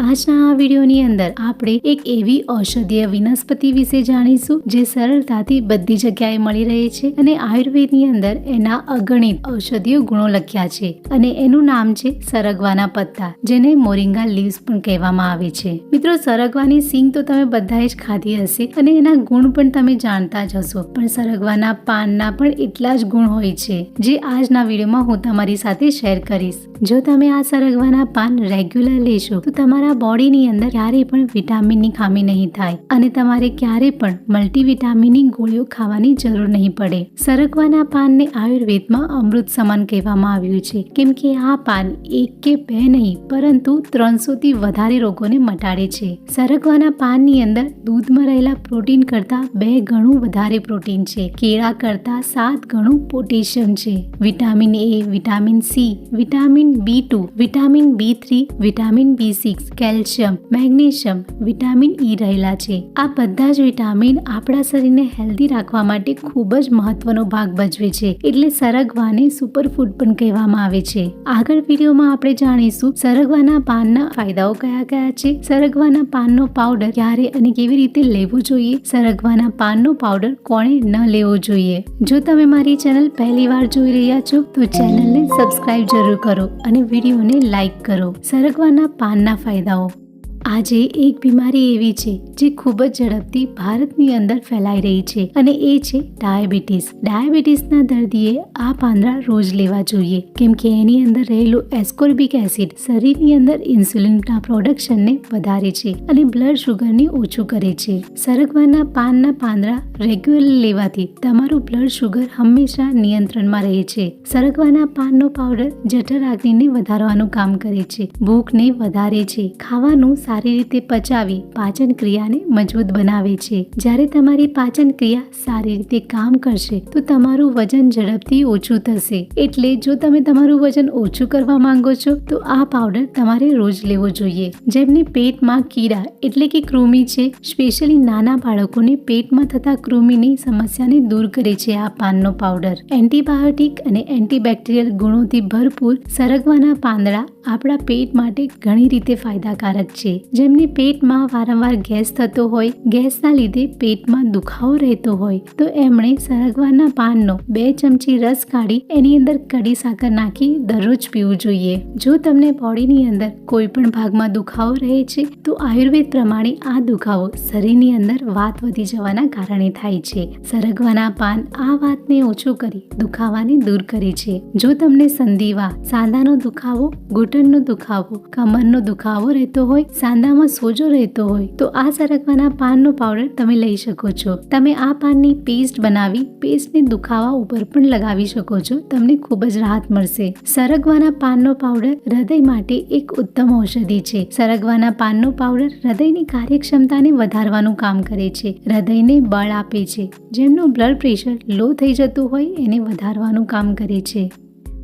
આજના આ વિડીયોની અંદર આપણે એક એવી ઔષધીય વનસ્પતિ વિશે જાણીશું જે સરળતાથી બધી જગ્યાએ મળી રહે છે અને આયુર્વેદની અંદર એના અગણિત ઔષધીય ગુણો લખ્યા છે અને એનું નામ છે સરગવાના પત્તા, જેને મોરિંગા લીવ્સ પણ કહેવામાં આવે છે. મિત્રો, સરગવાની સિંગ તો તમે બધાએ જ ખાધી હશે અને એના ગુણ પણ તમે જાણતા જ હશો, પણ સરગવાના પાનના પણ એટલા જ ગુણ હોય છે, જે આજના વિડીયોમાં હું તમારી સાથે શેર કરીશ. જો તમે આ સરગવાના પાન રેગ્યુલર લેશો, તો તમારા બોડીની અંદર ક્યારેય પણ વિટામિનની ખામી નહીં થાય અને તમારે ક્યારેય પણ મલ્ટીવિટામિનની ગોળીઓ ખાવાની જરૂર નહીં પડે. સરગવાના પાનને આયુર્વેદમાં અમૃત સમાન કહેવામાં આવ્યું છે. કેમ કે આ પાન એક કે બે નહીં, પરંતુ ત્રણસોથી વધારે રોગોને મટાડે છે. સરગવાના પાનની અંદર દૂધમાં રહેલા પ્રોટીન કરતાં બે ગણું વધારે પ્રોટીન છે. કેળા કરતાં સાત ગણું પોટેશિયમ છે. Vitamin A, vitamin C, vitamin B two, vitamin B three, vitamin B six calcium, magnesium, vitamin E રહેલા છે. આ બધા જ વિટામિન આપણા શરીરને હેલ્ધી રાખવા માટે ખૂબ જ મહત્વનો ભાગ ભજવે છે. એટલે સરગવાને સુપરફૂડ પણ કહેવામાં આવે છે. આગળ વિડીયોમાં આપણે જાણીશું સરગવાના પાનના ફાયદાઓ કયા કયા છે. સરગવાના પાનનો પાવડર ક્યારે અને કેવી રીતે લેવો જોઈએ? સરગવાના પાનનો પાવડર કોણે ન લેવો જોઈએ? જો તમે મારી ચેનલ પહેલી વાર જોઈ રહ્યા છો, તો ચેનલને સબસ્ક્રાઇબ જરૂર કરો અને વિડીયોને લાઈક કરો. સરગવાના પાનના ફાયદાઓ આજે એક બીમારી એવી છે જે ખૂબ જ ઝડપથી ભારતની અંદર ફેલાઈ રહી છે અને એ છે ડાયાબિટીસ. ડાયાબિટીસના દર્દીએ આ પાંદડા રોજ લેવા જોઈએ. કેમ કે એની અંદર રહેલું એસ્કોર્બિક એસિડ શરીરની અંદર ઇન્સ્યુલિનના પ્રોડક્શનને વધારે છે અને બ્લડ શુગરને ઓછું કરે છે. સરગવાના પાનના પાંદડા રેગ્યુલર લેવાથી તમારું બ્લડ શુગર હંમેશા નિયંત્રણમાં રહે છે. સરગવાના પાનનો પાવડર જઠર વધારવાનું કામ કરે છે. ભૂખને વધારે છે. ખાવાનું સારી રીતે પચાવી પાચન ક્રિયાને મજબૂત બનાવે છે. જ્યારે તમારી પાચન ક્રિયા સારી રીતે કામ કરશે, તો તમારું વજન ઝડપથી ઓછું થશે. એટલે જો તમે તમારું વજન ઓછું કરવા માંગો છો, તો આ પાવડર તમારે રોજ લેવો જોઈએ. જેમને પેટમાં કીડા એટલે કે કૃમિ છે, સ્પેશિયલી નાના બાળકોને પેટમાં થતા કૃમિની સમસ્યાને દૂર કરે છે આ પાનનો પાવડર. એન્ટીબાયોટિક અને એન્ટીબેક્ટેરિયલ ગુણોથી ભરપૂર સરગવાના પાંદડા આપણા પેટ માટે ઘણી રીતે ફાયદાકારક છે. જેમને પેટમાં વારંવાર ગેસ થતો હોય, ગેસના લીધે પેટમાં દુખાવો રહેતો હોય, તો એમણે સરગવાના પાનનો બે ચમચી રસ કાઢી એની અંદર કડી સાકર નાખી દરરોજ પીવું જોઈએ. જો તમને બોડીની અંદર કોઈ પણ ભાગમાં દુખાવો રહે છે, તો આયુર્વેદ પ્રમાણે આ દુખાવો શરીરની અંદર વાત વધી જવાના કારણે થાય છે. સરગવાના પાન આ વાતને ઓછું કરી દુખાવાને દૂર કરે છે. જો તમને સંધિવા, સાંધાનો દુખાવો, ઘૂંટણનો દુખાવો, કમરનો દુખાવો રહેતો હોય સાંધામાં સોજો રહેતો હોય, તો આ સરગવાના પાનનો પાવડર તમે લઈ શકો છો. તમે આ પાનની પેસ્ટ બનાવી, પેસ્ટને દુખાવા ઉપર પણ લગાવી શકો છો. તમને ખૂબ જ રાહત મળશે. સરગવાના પાનનો પાવડર હૃદય માટે એક ઉત્તમ ઔષધિ છે. સરગવાના પાનનો પાવડર હૃદયની કાર્યક્ષમતાને વધારવાનું કામ કરે છે. હૃદયને બળ આપે છે. જેમનું બ્લડ પ્રેશર લો થઈ જતું હોય, એને વધારવાનું કામ કરે છે.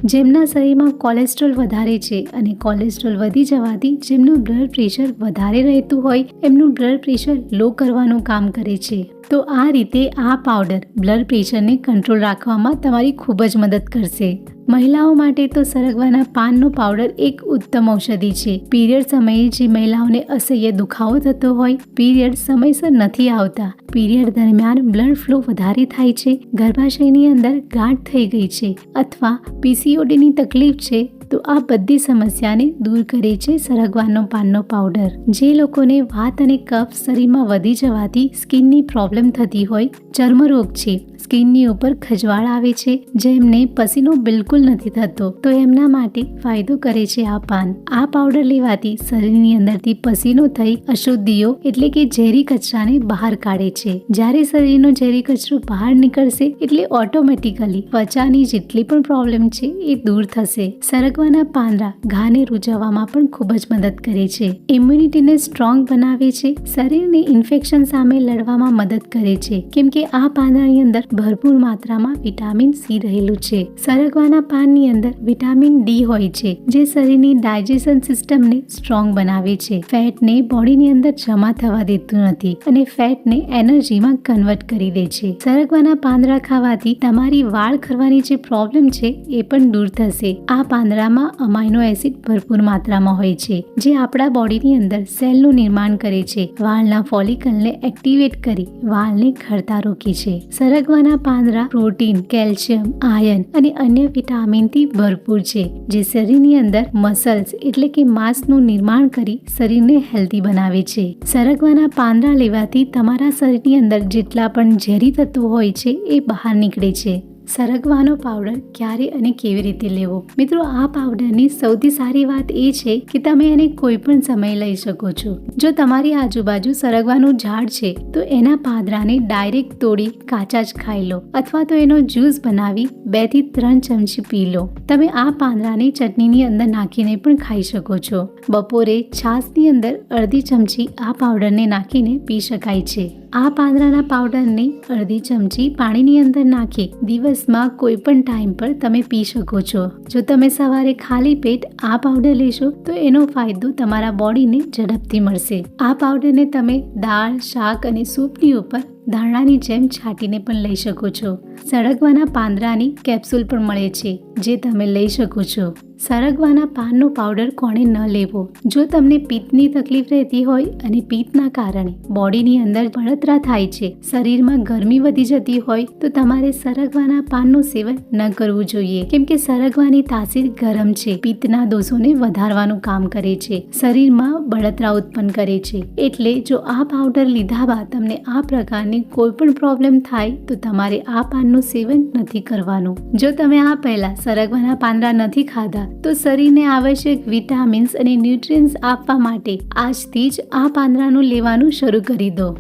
જેમના શરીરમાં કોલેસ્ટ્રોલ વધારે છે અને કોલેસ્ટ્રોલ વધી જવાથી જેમનું બ્લડ પ્રેશર વધારે રહેતું હોય, એમનું બ્લડ પ્રેશર લો કરવાનું કામ કરે છે. તો આ રીતે આ પાવડર બ્લડ પ્રેશરને કંટ્રોલ રાખવામાં તમારી ખૂબ જ મદદ કરશે. મહિલાઓ માટે તો સરગવાના પાનનો પાવડર એક ઉત્તમ ઔષધિ છે. પીરિયડ સમયે જે મહિલાઓને અસહ્ય દુખાવો થતો હોય, પીરિયડ સમયસર નથી આવતા. પીરિયડ દરમિયાન બ્લડ ફ્લો વધારે થાય છે, ગર્ભાશયની અંદર ગાંઠ થઈ ગઈ છે અથવા પીસીઓડીની તકલીફ છે તો આ બધી સમસ્યાને દૂર કરે છે સરગવાનો પાનનો પાવડર. જે લોકોને વાત અને કફ શરીરમાં વધી જવાથી સ્કિનની પ્રોબ્લેમ થતી હોય, ચર્મરોગ છે. સ્કિનની ઉપર ખજવાળ આવે છે જેમને પસીનો બિલકુલ નથી થતો. તો એમના માટે ફાયદો કરે છે આ પાન. આ પાવડર લેવાથી શરીરની અંદરથી પસીનો થઈ અશુદ્ધિઓ એટલે કે ઝેરી કચરાને બહાર કાઢે છે. જ્યારે શરીરનો ઝેરી કચરો બહાર નીકળશે એટલે ઓટોમેટિકલી ત્વચાની જેટલી પણ પ્રોબ્લેમ છે એ દૂર થશે. સરગવાના પાંદડા ઘાને રૂજાવવામાં પણ ખૂબ જ મદદ કરે છે. ઇમ્યુનિટીને સ્ટ્રોંગ બનાવે છે. શરીરને ઇન્ફેક્શન સામે લડવામાં મદદ કરે છે. કેમ કે આ પાંદડાની અંદર ભરપૂર માત્રામાં વિટામિન સી રહેલું છે. સરગવાના પાનની અંદર વિટામિન ડી હોય છે, જે શરીરની ડાયજેશન સિસ્ટમને સ્ટ્રોંગ બનાવે છે. ફેટને બોડીની અંદર જમા થવા દેતું નથી અને ફેટને એનર્જીમાં કન્વર્ટ કરી દે છે. સરગવાના પાંદડા ખાવાથી તમારી વાળ ખરવાની જે પ્રોબ્લેમ છે, એ પણ દૂર થશે. આ પાંદડામાં અમાઇનો એસિડ ભરપૂર માત્રામાં હોય છે, જે આપણા બોડીની અંદર સેલનું નિર્માણ કરે છે. વાળના ફોલિકલને એક્ટિવેટ કરી વાળને ખરતા રોકે છે. સરગવાના પાંદડા, પ્રોટીન, કેલ્શિયમ, આયન અને અન્ય વિટામિનથી ભરપૂર છે, જે શરીરની અંદર મસલ્સ એટલે કે માંસનું નિર્માણ કરી શરીરને હેલ્ધી બનાવે છે. સરગવાના પાંદડા લેવાથી તમારા શરીરની અંદર જેટલા પણ ઝેરી તત્વો હોય છે, એ બહાર નીકળે છે. સરગવાનો પાવડર ક્યારે અને કેવી રીતે લેવો? મિત્રો, આ પાવડરની સૌથી સારી વાત એ છે કે તમે એને કોઈ પણ સમયે લઈ શકો છો. જો તમારી આજુબાજુ સરગવાનું ઝાડ છે, તો એના પાદરાને ડાયરેક્ટ તોડી કાચા જ ખાઈ લો અથવા તો એનો જ્યુસ બનાવી બેથી ત્રણ ચમચી પી લો. તમે આ પાંદરાને ચટણીની અંદર નાખીને પણ ખાઈ શકો છો. બપોરે છાશની અંદર અડધી ચમચી આ પાવડરને નાખીને પી શકાય છે. આ પાંદડાના પાવડરને અડધી ચમચી પાણીની અંદર નાખી દિવસમાં કોઈ પણ ટાઈમ પર તમે પી શકો છો. જો તમે સવારે ખાલી પેટ આ પાવડર લેશો, તો એનો ફાયદો તમારા બોડીને ઝડપથી મળશે. આ પાવડરને તમે દાળ, શાક અને સૂપની ઉપર ધાણાની જેમ છાંટીને પણ લઈ શકો છો. સરગવાના પાંદડાની કેપ્સ્યુલ પણ મળે છે, જે તમે લઈ શકો છો. સરગવાના પાનનો પાવડર કોણે ન લેવો? જો તમને પિત્તની તકલીફ રહેતી હોય અને પિત્તના કારણે બોડીની અંદર બળતરા થાય છે, શરીરમાં ગરમી વધી જતી હોય, તો તમારે સરગવાના પાનનું સેવન ન કરવું જોઈએ. કેમ કે સરગવાની તાસીર ગરમ છે, પિત્તના દોષોને વધારવાનું કામ કરે છે. શરીરમાં બળતરા ઉત્પન્ન કરે છે. એટલે જો આ પાવડર લીધા બાદ તમને આ પ્રકારની કોઈ પણ પ્રોબ્લેમ થાય તો તમારે આ પાનનું સેવન નથી કરવાનું. જો તમે આ પહેલા સરગવાના પાંદડા નથી ખાધા, તો શરીરને આવશ્યક વિટામિન્સ અને ન્યુટ્રિયન્સ આપવા માટે આજથી જ આ પાંદડાનું લેવાનું શરૂ કરી દો.